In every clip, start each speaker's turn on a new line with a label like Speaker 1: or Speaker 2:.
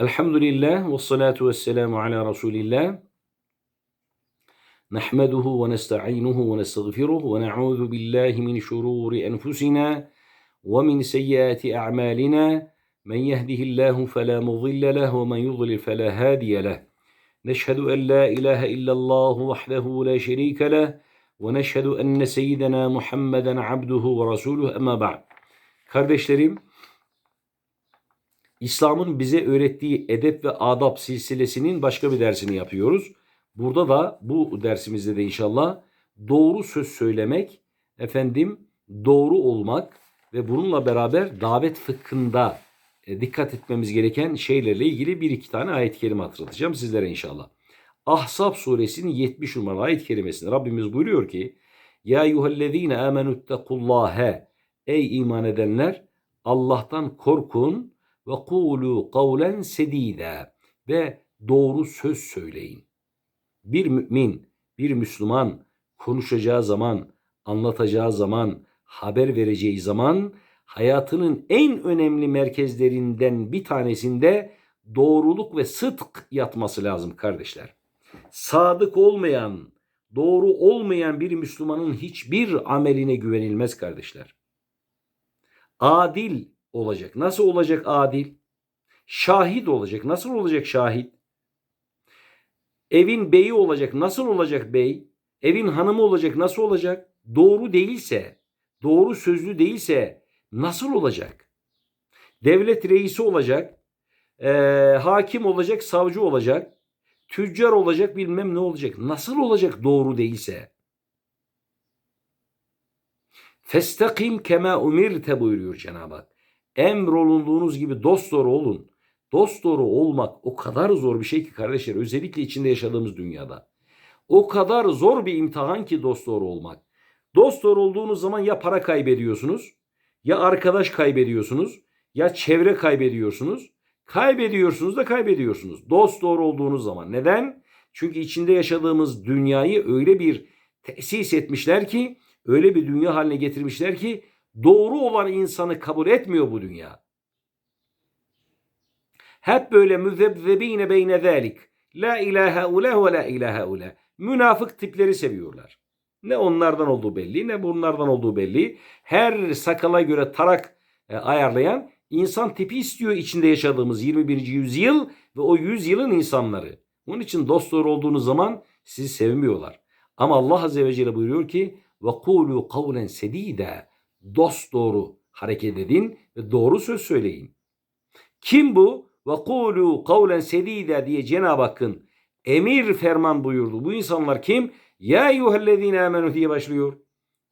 Speaker 1: الحمد لله والصلاة والسلام على رسول الله نحمده ونستعينه ونستغفره ونعوذ بالله من شرور أنفسنا ومن سيئات أعمالنا من يهده الله فلا مضل له ومن يضلل فلا هادي له نشهد أن لا إله إلا الله وحده لا شريك له ونشهد أن سيدنا محمدا عبده ورسوله أما بعد. Kardeşlerim, İslam'ın bize öğrettiği edep ve adab silsilesinin başka bir dersini yapıyoruz. Burada da bu dersimizde de inşallah doğru söz söylemek, efendim doğru olmak ve bununla beraber davet fıkhında e, dikkat etmemiz gereken şeylerle ilgili bir iki tane ayet-i kerime hatırlatacağım sizlere inşallah. Ahzab suresinin 70 numaralı ayet-i kerimesinde Rabbimiz buyuruyor ki Ya eyyühellezine amenüttekullâhe Ey iman edenler Allah'tan korkun ve kulu kavlen sedida ve doğru söz söyleyin. Bir mümin, bir Müslüman konuşacağı zaman, anlatacağı zaman, haber vereceği zaman hayatının en önemli merkezlerinden bir tanesinde doğruluk ve sıdk yatması lazım kardeşler. Sadık olmayan, doğru olmayan bir Müslümanın hiçbir ameline güvenilmez kardeşler. Adil olacak. Nasıl olacak adil? Şahit olacak. Nasıl olacak şahit? Evin beyi olacak. Nasıl olacak bey? Evin hanımı olacak. Nasıl olacak? Doğru değilse, doğru sözlü değilse nasıl olacak? Devlet reisi olacak. E, hakim olacak, savcı olacak. Tüccar olacak, bilmem ne olacak. Nasıl olacak doğru değilse? Festakim kema umirte buyuruyor Cenab-ı Hak. Emrolunduğunuz gibi dosdoğru olun. Dosdoğru olmak o kadar zor bir şey ki kardeşler özellikle içinde yaşadığımız dünyada. O kadar zor bir imtihan ki dosdoğru olmak. Dosdoğru olduğunuz zaman ya para kaybediyorsunuz, ya arkadaş kaybediyorsunuz, ya çevre kaybediyorsunuz. Kaybediyorsunuz da kaybediyorsunuz. Dost doğru olduğunuz zaman. Neden? Çünkü içinde yaşadığımız dünyayı öyle bir tesis etmişler ki, öyle bir dünya haline getirmişler ki doğru olan insanı kabul etmiyor bu dünya. Hep böyle müzebbebine beyne zalik. La ilahe ula ve la ilahe ula. Münafık tipleri seviyorlar. Ne onlardan olduğu belli ne bunlardan olduğu belli. Her sakala göre tarak e, ayarlayan insan tipi istiyor içinde yaşadığımız 21. yüzyıl ve o yüzyılın insanları. Onun için dost doğru olduğunuz zaman sizi sevmiyorlar. Ama Allah Azze ve Celle buyuruyor ki kulu kavlen sedida dost doğru hareket edin ve doğru söz söyleyin. Kim bu? Ve kulu kavlen sedida diye Cenab-ı Hakk'ın emir ferman buyurdu. Bu insanlar kim? Ya eyyühellezine amenu diye başlıyor.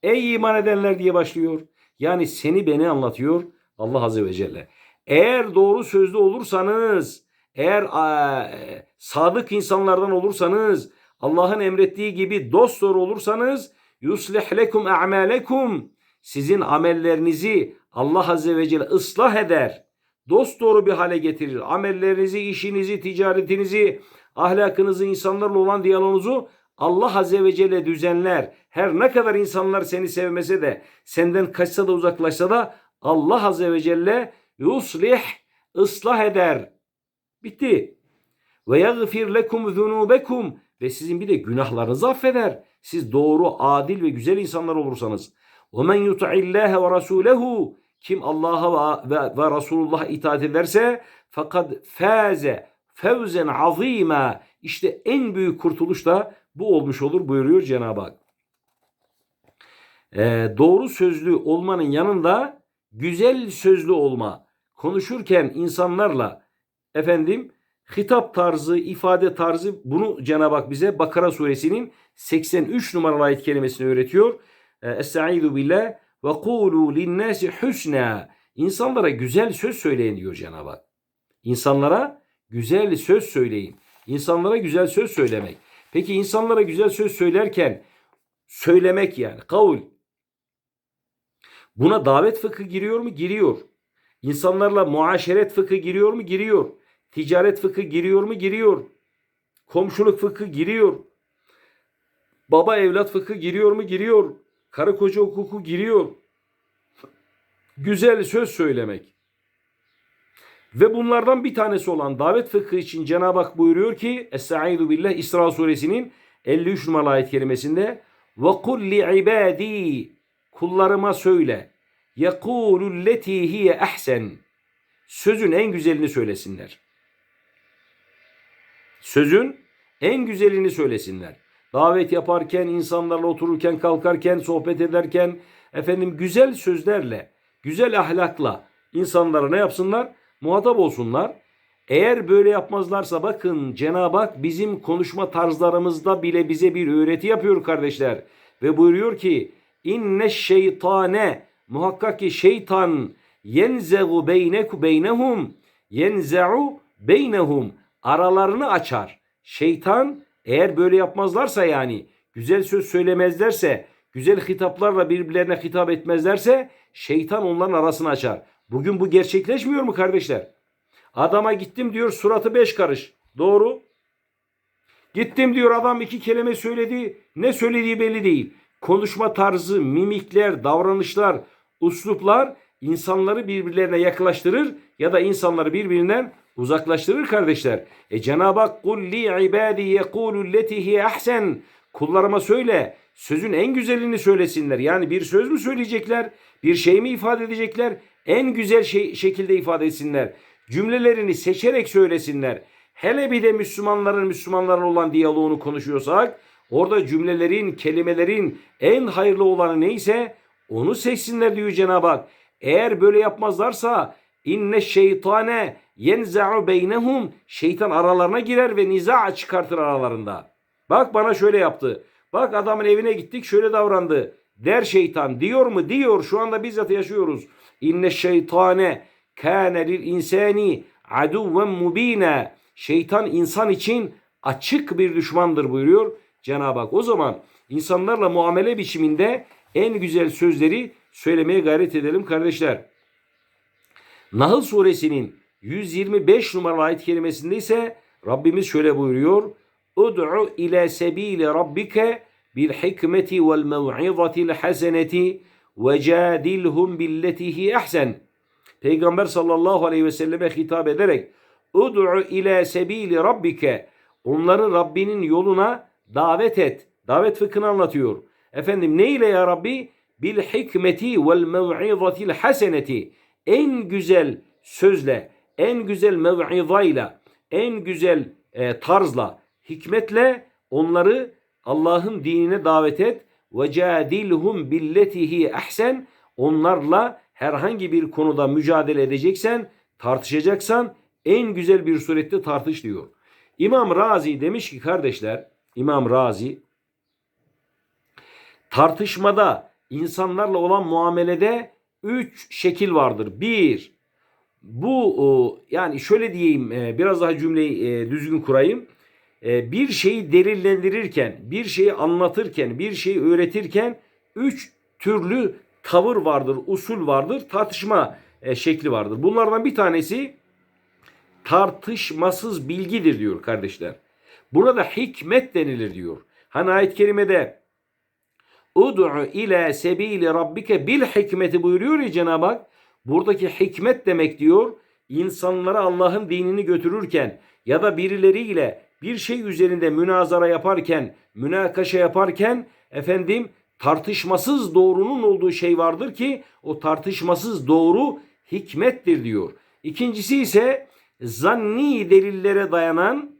Speaker 1: Ey iman edenler diye başlıyor. Yani seni beni anlatıyor Allah Azze ve Celle. Eğer doğru sözlü olursanız, eğer e, sadık insanlardan olursanız, Allah'ın emrettiği gibi dost doğru olursanız, yuslih lekum a'malekum sizin amellerinizi Allah Azze ve Celle ıslah eder. Dost doğru bir hale getirir. Amellerinizi, işinizi, ticaretinizi, ahlakınızı, insanlarla olan diyaloğunuzu Allah Azze ve Celle düzenler. Her ne kadar insanlar seni sevmese de, senden kaçsa da uzaklaşsa da Allah Azze ve Celle yuslih, ıslah eder. Bitti. Ve yagfir lekum zunubekum ve sizin bir de günahlarınızı affeder. Siz doğru, adil ve güzel insanlar olursanız. وَمَنْ يُطَعِ اللّٰهَ وَرَسُولَهُ Kim Allah'a ve, ve Resulullah'a itaat ederse fakat faze fevzen azima işte en büyük kurtuluş da bu olmuş olur buyuruyor Cenab-ı Hak. Ee, doğru sözlü olmanın yanında güzel sözlü olma, konuşurken insanlarla efendim hitap tarzı, ifade tarzı bunu Cenab-ı Hak bize Bakara suresinin 83 numaralı ayet kelimesini öğretiyor. Estaizu billah ve kulu linnâsi husna. İnsanlara güzel söz söyleyin diyor Cenab-ı Hak. İnsanlara güzel söz söyleyin. İnsanlara güzel söz söylemek. Peki insanlara güzel söz söylerken söylemek yani kavul. Buna davet fıkı giriyor mu? Giriyor. İnsanlarla muaşeret fıkı giriyor mu? Giriyor. Ticaret fıkı giriyor mu? Giriyor. Komşuluk fıkı giriyor. Baba evlat fıkı giriyor mu? Giriyor. Karı koca hukuku giriyor. Güzel söz söylemek. Ve bunlardan bir tanesi olan davet fıkhı için Cenab-ı Hak buyuruyor ki Estaizu billah İsra suresinin 53 numaralı ayet kerimesinde ve kul li ibadi kullarıma söyle yekulul leti hiye ahsen sözün en güzelini söylesinler. Sözün en güzelini söylesinler. Davet yaparken, insanlarla otururken, kalkarken, sohbet ederken efendim güzel sözlerle, güzel ahlakla insanlara ne yapsınlar? Muhatap olsunlar. Eğer böyle yapmazlarsa bakın Cenab-ı Hak bizim konuşma tarzlarımızda bile bize bir öğreti yapıyor kardeşler. Ve buyuruyor ki inne şeytane muhakkak ki şeytan yenze'u beyneku beynehum yenze'u beynehum aralarını açar. Şeytan eğer böyle yapmazlarsa yani güzel söz söylemezlerse, güzel hitaplarla birbirlerine hitap etmezlerse şeytan onların arasını açar. Bugün bu gerçekleşmiyor mu kardeşler? Adama gittim diyor suratı beş karış. Doğru. Gittim diyor adam iki kelime söyledi. Ne söylediği belli değil. Konuşma tarzı, mimikler, davranışlar, usluplar insanları birbirlerine yaklaştırır ya da insanları birbirinden uzaklaştırır kardeşler. E Cenab-ı Hak kul li ibadi yekulu ahsen kullarıma söyle sözün en güzelini söylesinler. Yani bir söz mü söyleyecekler? Bir şey mi ifade edecekler? En güzel şey, şekilde ifade etsinler. Cümlelerini seçerek söylesinler. Hele bir de Müslümanların Müslümanlarla olan diyaloğunu konuşuyorsak orada cümlelerin, kelimelerin en hayırlı olanı neyse onu seçsinler diyor Cenab-ı Hak. Eğer böyle yapmazlarsa inne şeytane yenza'u beynehum şeytan aralarına girer ve niza çıkartır aralarında. Bak bana şöyle yaptı. Bak adamın evine gittik şöyle davrandı. Der şeytan diyor mu? Diyor. Şu anda bizzat yaşıyoruz. İnne şeytane kâne lil insani aduven mubine. Şeytan insan için açık bir düşmandır buyuruyor Cenab-ı Hak. O zaman insanlarla muamele biçiminde en güzel sözleri söylemeye gayret edelim kardeşler. Nahl suresinin 125 numaralı ayet kelimesinde ise Rabbimiz şöyle buyuruyor. Ud'u ila sebili rabbike bil hikmeti vel mev'izatil haseneti ve cadilhum billeti hi ahsen. Peygamber sallallahu aleyhi ve selleme hitap ederek Ud'u ila sebili rabbike onları Rabbinin yoluna davet et. Davet fıkhını anlatıyor. Efendim ne ile ya Rabbi? Bil hikmeti vel mev'izatil haseneti. En güzel sözle, en güzel mev'izayla, en güzel e, tarzla, hikmetle onları Allah'ın dinine davet et. Ve cadilhum billetihi ahsen. Onlarla herhangi bir konuda mücadele edeceksen, tartışacaksan en güzel bir surette tartış diyor. İmam Razi demiş ki kardeşler, İmam Razi tartışmada insanlarla olan muamelede üç şekil vardır. Bir, bu yani şöyle diyeyim e, biraz daha cümleyi e, düzgün kurayım. E, bir şeyi delillendirirken, bir şeyi anlatırken, bir şeyi öğretirken üç türlü tavır vardır, usul vardır, tartışma şekli vardır. Bunlardan bir tanesi tartışmasız bilgidir diyor kardeşler. Buna da hikmet denilir diyor. Hani ayet-i kerimede Ud'u ila sebili rabbike bil hikmeti buyuruyor ya Cenab-ı Hak. Buradaki hikmet demek diyor insanlara Allah'ın dinini götürürken ya da birileriyle bir şey üzerinde münazara yaparken, münakaşa yaparken efendim tartışmasız doğrunun olduğu şey vardır ki o tartışmasız doğru hikmettir diyor. İkincisi ise zanni delillere dayanan,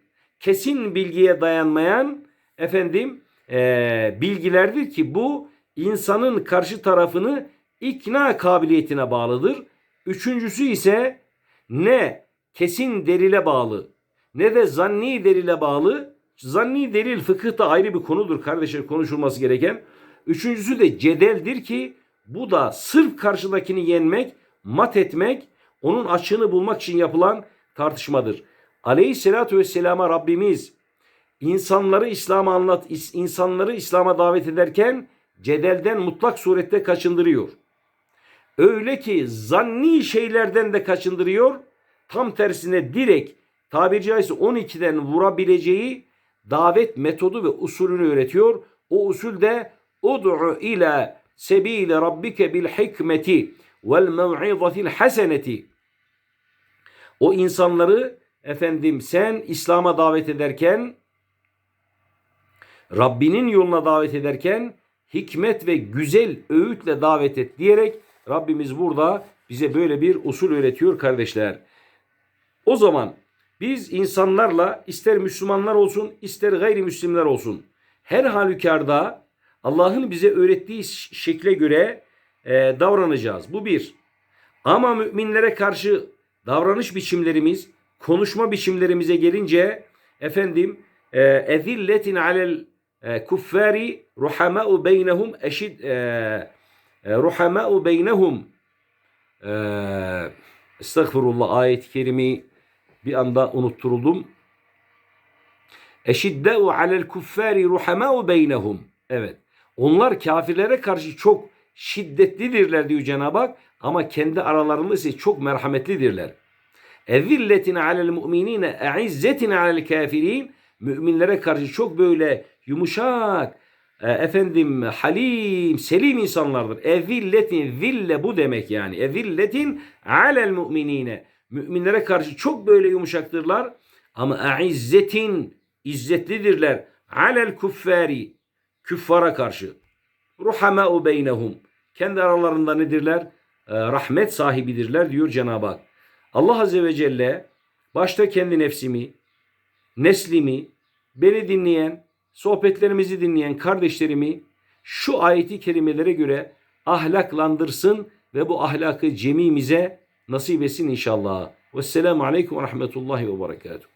Speaker 1: kesin bilgiye dayanmayan efendim e, bilgilerdir ki bu insanın karşı tarafını ikna kabiliyetine bağlıdır. Üçüncüsü ise ne kesin delile bağlı ne de zanni delile bağlı. Zanni delil fıkıhta ayrı bir konudur kardeşler konuşulması gereken. Üçüncüsü de cedeldir ki bu da sırf karşıdakini yenmek, mat etmek, onun açığını bulmak için yapılan tartışmadır. Aleyhisselatü Vesselam'a Rabbimiz insanları İslam'a anlat, insanları İslam'a davet ederken cedelden mutlak surette kaçındırıyor. Öyle ki zanni şeylerden de kaçındırıyor. Tam tersine direkt tabiri caizse 12'den vurabileceği davet metodu ve usulünü öğretiyor. O usul de ud'u ila sebile rabbike bil hikmeti vel mev'izatil haseneti. O insanları efendim sen İslam'a davet ederken Rabbinin yoluna davet ederken hikmet ve güzel öğütle davet et diyerek Rabbimiz burada bize böyle bir usul öğretiyor kardeşler. O zaman biz insanlarla ister Müslümanlar olsun ister gayrimüslimler olsun her halükarda Allah'ın bize öğrettiği şekle göre e, davranacağız. Bu bir. Ama müminlere karşı davranış biçimlerimiz, konuşma biçimlerimize gelince efendim e, ezilletin alel kuffari ruhama'u beynehum eşid e, e, ruhama'u beynehum e, estağfurullah ayet-i kerimi bir anda unutturuldum. Eşidde'u alel kuffari ruhama'u beynehum. Evet. Onlar kafirlere karşı çok şiddetlidirler diyor Cenab-ı Hak ama kendi aralarında ise çok merhametlidirler. Ezilletin alel mu'minine e'izzetin alel kafirin. Müminlere karşı çok böyle yumuşak, e, efendim halim, selim insanlardır. Ezilletin, zille bu demek yani. Ezilletin alel mu'minine. Müminlere karşı çok böyle yumuşaktırlar. Ama e'izzetin, izzetlidirler. Alel kuffari, küffara karşı. Ruhama'u beynehum. Kendi aralarında nedirler? E, rahmet sahibidirler diyor Cenab-ı Hak. Allah Azze ve Celle başta kendi nefsimi, neslimi, beni dinleyen, sohbetlerimizi dinleyen kardeşlerimi şu ayeti kerimelere göre ahlaklandırsın ve bu ahlakı cemimize nasip etsin inşallah. Vesselamu Aleyküm ve Rahmetullahi ve Berekatuhu.